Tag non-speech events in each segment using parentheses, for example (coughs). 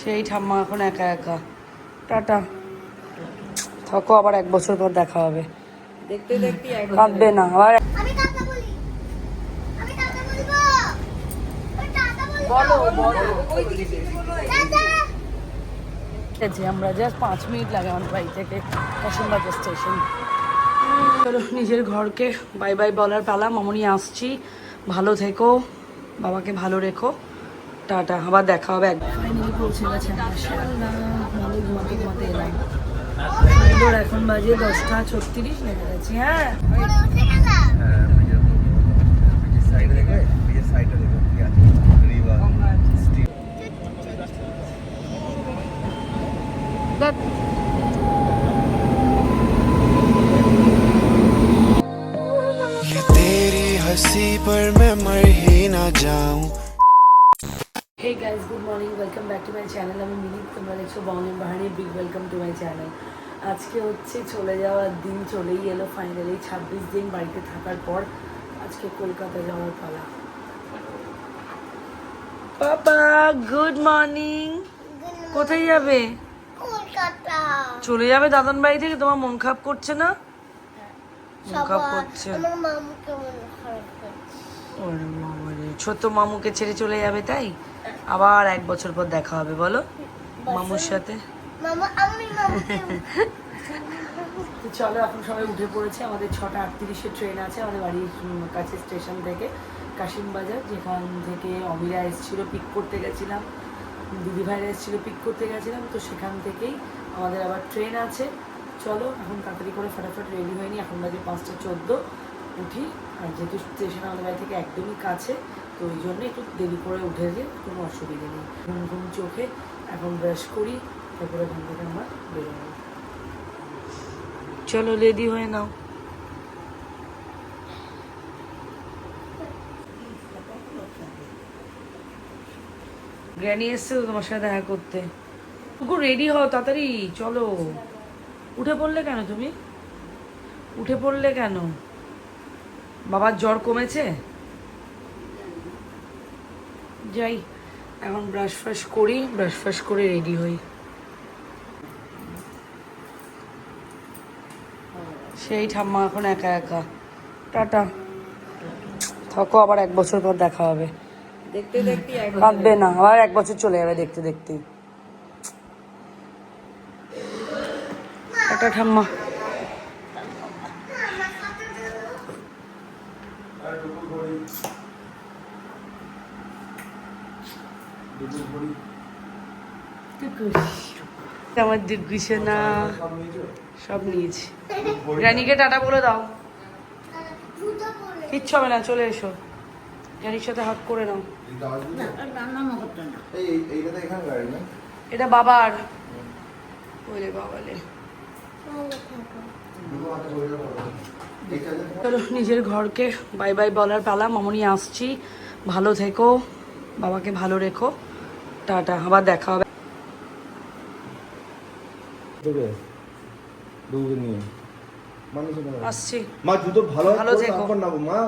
সেই ঠাম্মা এখন একা একা। টাটা। থাকো আবার এক বছর পর দেখা হবে। দেখতে দেখতে কাঁদবে না আবার আমরা জাস্ট পাঁচ মিনিট লাগে আমাদের বাড়ি থেকে কাশিমবাজার স্টেশন চলো নিজের ঘরকে বাই বাই বলার পালা। মামনি আসছি। ভালো থেকো। বাবাকে ভালো রেখো। টাটা আবার দেখা হবে এখন বাজে দশটা ছত্রিশ লেগে গেছি হ্যাঁ। টু মাই চ্যানেল আমি মিনিট তোমরা দেখছ বঙ্গের বাহানি big welcome to my channel আজকে হচ্ছে চলে যাওয়ার দিন চলেই এলো ফাইনালি ছাব্বিশ দিন বাড়িতে থাকার পর আজকে কলকাতা যাওয়ার পালা। বাবা গুড মর্নিং কোথায় যাবে? চলে যাবে দাদন বাড়ি থেকে? তোমার মন খারাপ করছে না? মন খারাপ করছে। ছোট মামুকে ছেড়ে চলে যাবে তাই? আবার এক বছর পর দেখা হবে বলো? মামুর সাথে। চলো এখন সবাই উঠে পড়েছে। আমাদের ছটা আটত্রিশে ট্রেন আছে আমাদের বাড়ির কাছে স্টেশন থেকে কাশিমবাজার যেখান থেকে অমিরা এসেছিল পিক করতে গেছিলাম। দিদি ভাইরা এসেছিল পিক করতে গেছিলাম। তো সেখান থেকেই আমাদের আবার ট্রেন আছে। চলো এখন তাড়াতাড়ি করে ফটাফট রেডি হয়নি। এখন বাজে পাঁচটা চোদ্দ। উঠি আর যেহেতু স্টেশন আমাদের বাড়ি থেকে একদমই কাছে তো ওই জন্য একটু দেরি করে উঠে যে কোনো অসুবিধা নেই। ঘুম ঘুম চোখে এখন ব্রাশ করি, তারপরে ওখান থেকে আমরা বেরোবো। চলো রেডি হয়ে নাও। গ্র্যানি এসছে তো তোমার সাথে দেখা করতে। রেডি হও তাড়াতাড়ি, চলো। উঠে পড়লে কেন তুমি? উঠে পড়লে কেন? বাবার জ্বর কমেছে? যাই। এখন ব্রাশ ফ্রাশ করি ব্রাশ ফ্রাশ করে রেডি হই। সেই ঠাম্মা এখন একা একা। টাটা। থাকো আবার এক বছর পর দেখা হবে। দেখতে দেখতে এক কাঁদবে না আবার এক বছর চলে যাবে দেখতে দেখতে। টাটা ঠাম্মা। আমার দুর্গুছে না সব নিয়েছি। রানীকে টাটা বলে দাও। কিচ্ছু হবে না, চলে এসো। রানীর সাথে হাত করে নাও। এটা বাবার। বলে বাবালে চলো, নিজের ঘরকে বাই বাই বলার পালা। মামনি, আসছি। ভালো থেকো। বাবাকে ভালো রেখো। টাটা আবার দেখা হবে। তোকে দুধ নিয়ে। মানুষ আসছি। মা জুতো ভালো ভালো করে থেকো। তারপর নাবো মা।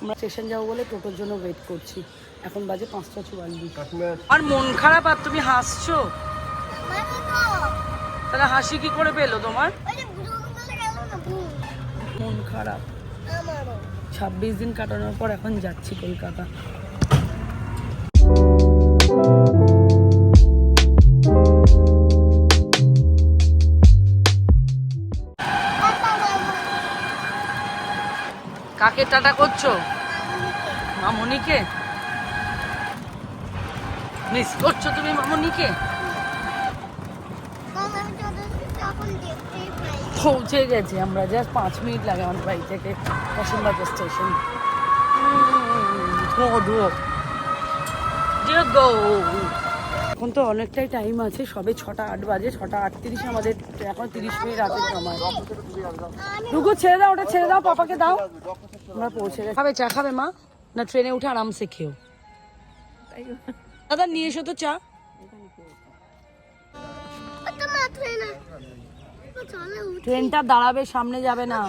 আমরা স্টেশন যাব বলে টোটোর জন্য ওয়েট করছি। এখন বাজে পাঁচটা চুয়াল্লিশ। আর মন খারাপ আর তুমি হাসছো? মানে তাহলে হাসি কি করে পেল তোমার? মন খারাপ। ছাব্বিশ দিন কাটানোর পর এখন যাচ্ছি কলকাতা। কাকে টাটা করছ? মামনিকে? মিস করছ তুমি মামনিকে? পৌঁছে গেছি আমরা জাস্ট পাঁচ মিনিট লাগে আমাদের বাড়ি থেকে কাশিমবাজার স্টেশন এখন তো অনেকটাই টাইম আছে সবে ছটা আট বাজে ছটা আটত্রিশে আমাদের এখন তিরিশ মিনিট রাতের সময়। রুগো ছেড়ে দাও ওটা ছেড়ে দাও পাপাকে দাও। আমরা পৌঁছে গেছি। খাবে চা খাবে মা? না ট্রেনে উঠে আরামসে খেও। দাদা নিয়ে এসো তো চা। ট্রেনটা দাঁড়াবে সামনে যাবে না।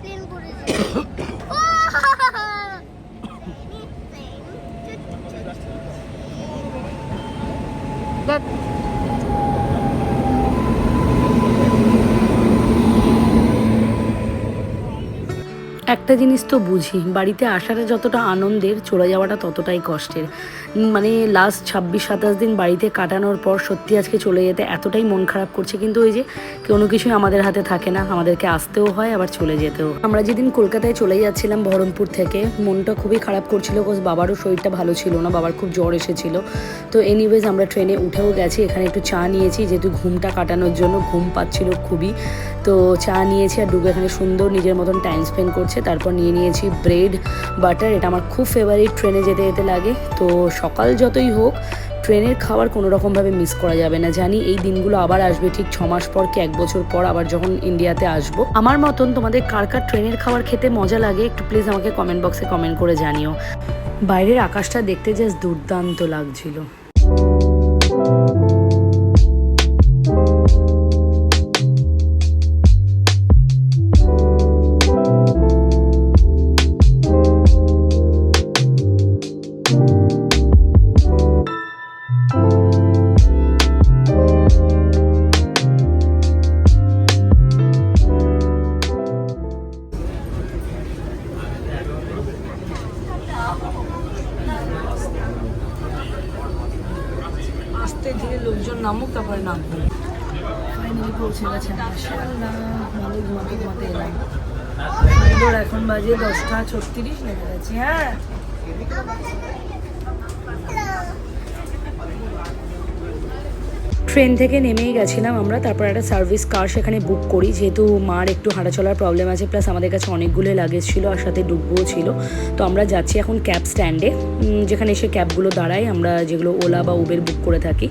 প্লেন পড়েছে (coughs) that একটা জিনিস তো বুঝি বাড়িতে আসাটা যতটা আনন্দের চলে যাওয়াটা ততটাই কষ্টের। মানে লাস্ট ছাব্বিশ, সাতাশ দিন বাড়িতে কাটানোর পর সত্যি আজকে চলে যেতে এতটাই মন খারাপ করছে। কিন্তু ওই যে কোনো কিছুই আমাদের হাতে থাকে না, আমাদেরকে আসতেও হয়, আবার চলে যেতেও আমরা যেদিন কলকাতায় চলে যাচ্ছিলাম বহরমপুর থেকে, মনটা খুবই খারাপ করছিল বিকজ বাবারও শরীরটা ভালো ছিল না, বাবার খুব জ্বর এসেছিল। তো এনিওয়েজ আমরা ট্রেনে উঠেও গেছি, এখানে একটু চা নিয়েছি, যেহেতু ঘুমটা কাটানোর জন্য ঘুম পাচ্ছিল খুবই। তো চা নিয়েছি আর ডুবে এখানে সুন্দর নিজের মতন টাইম স্পেন্ড করছে, তারপর নিয়ে নিয়েছি ব্রেড বাটার এটা আমার খুব ফেভারিট ট্রেনে যেতে যেতে লাগে। তো সকাল যতই হোক, ট্রেনের খাবার কোনো রকমভাবে মিস করা যাবে না। জানি এই দিনগুলো আবার আসবে ঠিক ছ মাস পর কি এক বছর পর আবার যখন ইন্ডিয়াতে আসব। আমার মতন তোমাদের কার কার ট্রেনের খাবার খেতে মজা লাগে একটু প্লিজ আমাকে কমেন্ট বক্সে কমেন্ট করে জানিও। বাইরের আকাশটা দেখতে জাস্ট দুর্দান্ত লাগছিল। নামুক ফাইনালি পৌঁছে গেছে ভালো ঘুমাতে ঘুমাতে এলাম। এখন বাজে দশটা ছত্রিশ লেগে গেছে হ্যাঁ। ট্রেন থেকে নেমেই গেছিলাম আমরা, তারপর একটা সার্ভিস কার সেখানে বুক করি, যেহেতু মার একটু হাঁটা চলার প্রবলেম আছে প্লাস আমাদের কাছে অনেকগুলো লাগেজ ছিল আর সাথে ডুববুও ছিল। তো আমরা যাচ্ছি এখন ক্যাব স্ট্যান্ডে যেখানে এসে ক্যাবগুলো দাঁড়ায়, আমরা যেগুলো ওলা বা উবের বুক করে থাকি।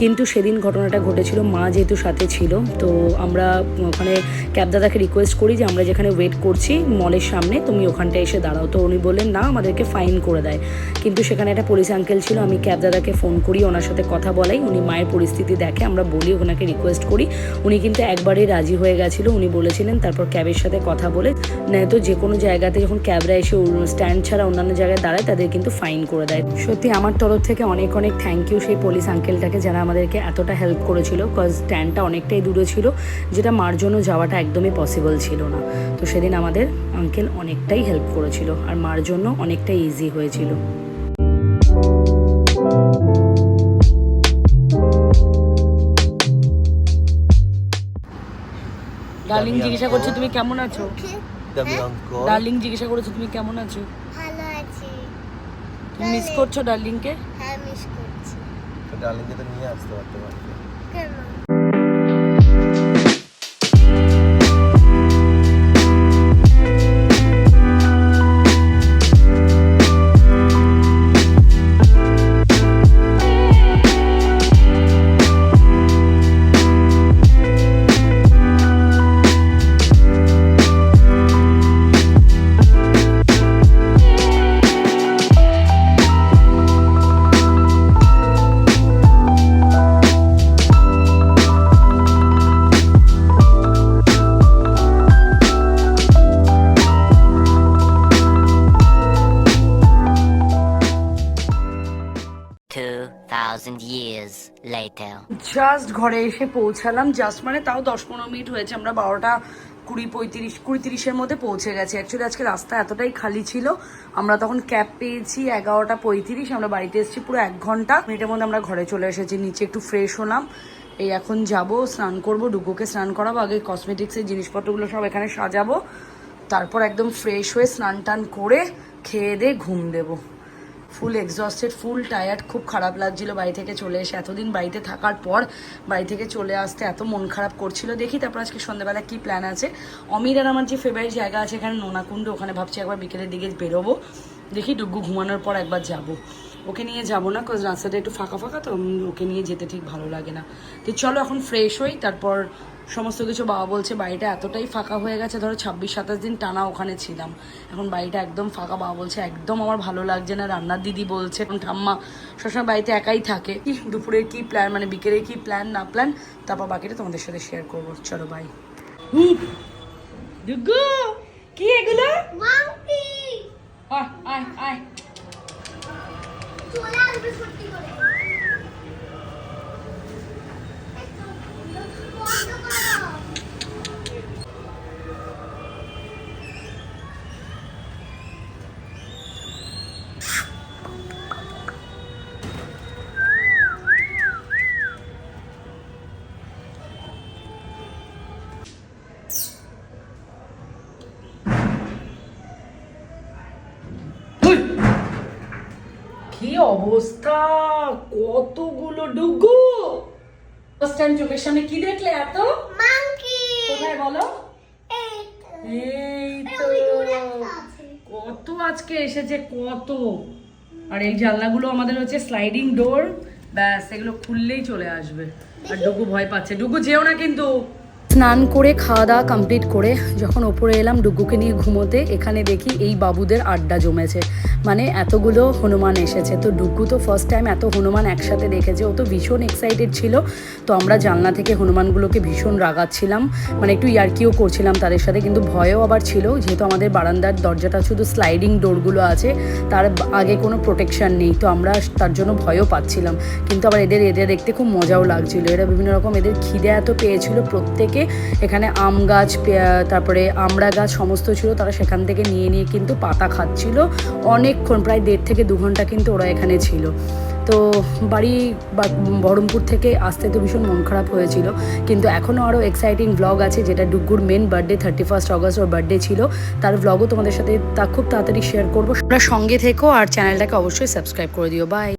কিন্তু সেদিন ঘটনাটা ঘটেছিল, মা যেহেতু সাথে ছিল, তো আমরা ওখানে ক্যাব দাদাকে রিকোয়েস্ট করি যে আমরা যেখানে ওয়েট করছি মলের সামনে, তুমি ওখানটায় এসে দাঁড়াও। তো উনি বললেন, না, আমাদেরকে ফাইন করে দেয়। কিন্তু সেখানে একটা পুলিশ আঙ্কেল ছিল, আমি ক্যাব দাদাকে ফোন করি, ওনার সাথে কথা বলাই, উনি মায়ের পরিস্থিতি দেখে আমরা বলি, ওনাকে রিকোয়েস্ট করি। উনি কিন্তু একবারেই রাজি হয়ে গেছিল, উনি বলেছিলেন, তারপর ক্যাবের সাথে কথা বলে নয়তো যে কোনো জায়গাতে যখন ক্যাবরা এসে স্ট্যান্ড ছাড়া অন্যান্য জায়গায় দাঁড়ায়, তাদের কিন্তু ফাইন করে দেয়। সত্যি, আমার তরফ থেকে অনেক অনেক থ্যাংক ইউ সেই পুলিশ আঙ্কেলটাকে যারা আমাদেরকে এতটা হেল্প করেছিল কজ স্ট্যান্ডটা অনেকটাই দূরে ছিল, যেটা মার জন্য যাওয়াটা একদমই পসিবল ছিল না। তো সেদিন আমাদের আঙ্কেল অনেকটাই হেল্প করেছিল, আর মার জন্য অনেকটাই ইজি হয়েছিল। ডার্লিং জিজ্ঞাসা করছে তুমি কেমন আছো? ডার্লিং জিজ্ঞাসা করেছ তুমি কেমন আছো? ভালো আছি। তুমি মিস করছ ডার্লিংকে হ্যাঁ মিস করছি। ডার্লিংকে তো নিয়ে আসতে পারতে পারতে কেন? Later. জাস্ট ঘরে এসে পৌঁছালাম জাস্ট মানে তাও দশ পনেরো মিনিট হয়েছে, আমরা বারোটা কুড়ি পঁয়ত্রিশ, কুড়ি তিরিশের মধ্যে পৌঁছে গেছি। অ্যাকচুয়ালি আজকে রাস্তা এতটাই খালি ছিল, আমরা তখন ক্যাব পেয়েছি এগারোটা পঁয়ত্রিশ, আমরা বাড়িতে এসেছি পুরো এক ঘণ্টা। মিনিটের মধ্যে আমরা ঘরে চলে এসেছি, নিচে একটু ফ্রেশ হলাম। এই এখন যাব, স্নান করব ডুগুকে স্নান করাবো, আগে কসমেটিক্সের জিনিসপত্রগুলো সব এখানে সাজাবো। তারপর একদম ফ্রেশ হয়ে স্নান টান করে খেয়ে দিয়ে ঘুম দেবো। ফুল এক্সস্টেড ফুল টায়ার্ড খুব খারাপ লাগছিল বাড়ি থেকে চলে এসে। এতদিন বাড়িতে থাকার পর বাড়ি থেকে চলে আসতে এত মন খারাপ করছিল। দেখি তারপর আজকে সন্ধ্যাবেলা কি প্ল্যান আছে। অমির আর আমার যে ফেভারিট জায়গা আছে এখানে নোনাকুণ্ড, ওখানে ভাবছি একবার বিকেলের দিকে বেরোবো। দেখি ডুগু ঘুমানোর পর একবার যাব। ওকে নিয়ে যাব না কজ রাস্তাটা একটু ফাঁকা ফাঁকা তো ওকে নিয়ে যেতে ঠিক ভালো লাগে না। তো চলো এখন ফ্রেশ হই তারপর সমস্ত কিছু বাবা বলছে বাড়িটা এতটাই ফাঁকা হয়ে গেছে ধরো ছাব্বিশ সাতাশ দিন টানা ওখানে ছিলাম। এখন বাড়িটা একদম ফাঁকা বাবা বলছে একদম আমার ভালো লাগছে না রান্নার দিদি বলছে এখন ঠাম্মা সবসময় বাড়িতে একাই থাকে কি (laughs) দুপুরের কি প্ল্যান মানে বিকেলের কি প্ল্যান না প্ল্যান তারপর বাকিটা তোমাদের সাথে শেয়ার করব। চলো বাই দুগু কি এগুলো? আয় আয় আয়। চলে আসবে সত্যি করে বন্ধ করো অবস্থা? কতগুলো ডুগু? ফার্স্ট টাইম চোখের সামনে কি দেখলে এত? মাংকি কোথায় বলো? এই তো। কত আজকে এসেছে কত? আর এই জানলাগুলো আমাদের হচ্ছে স্লাইডিং ডোর ব্যাস এগুলো খুললেই চলে আসবে। আর ডুগু ভয় পাচ্ছে। ডুগু যেও না কিন্তু। স্নান করে খাওয়া দাওয়া কমপ্লিট করে যখন ওপরে এলাম ডুগুকে নিয়ে ঘুমোতে, এখানে দেখি এই বাবুদের আড্ডা জমেছে। মানে এতগুলো হনুমান এসেছে। তো ডুগু তো ফার্স্ট টাইম এত হনুমান একসাথে দেখেছে। ও তো ভীষণ এক্সাইটেড ছিল। তো আমরা জানলা থেকে হনুমানগুলোকে ভীষণ রাগাচ্ছিলাম। মানে একটু ইয়ার্কিও করছিলাম তাদের সাথে, কিন্তু ভয়ও আবার ছিল। যেহেতু আমাদের বারান্দার দরজাটা শুধু স্লাইডিং ডোরগুলো আছে, তার আগে কোনো প্রোটেকশন নেই। তো আমরা তার জন্য ভয়ও পাচ্ছিলাম। কিন্তু আবার এদের এদের দেখতে খুব মজাও লাগছিল। এরা বিভিন্ন রকম এদের খিদে এত পেয়েছিল প্রত্যেকে। এখানে আম গাছ তারপরে আমড়া গাছ সমস্ত ছিল, তারা সেখান থেকে নিয়ে নিয়ে কিন্তু পাতা খাচ্ছিল। অনেকক্ষণ, প্রায় দেড় থেকে দু ঘণ্টা কিন্তু ওরা এখানে ছিল। তো বাড়ি বহরমপুর থেকে আসতে তো ভীষণ মন খারাপ হয়েছিল। কিন্তু এখনও আরও এক্সাইটিং ব্লগ আছে, যেটা ডুগ্গুর main birthday thirty first August ওর বার্থডে ছিল। তার ব্লগও তোমাদের সাথে তা খুব তাড়াতাড়ি শেয়ার করব। সঙ্গে থেকো আর চ্যানেলটাকে অবশ্যই সাবস্ক্রাইব করে দিও। বাই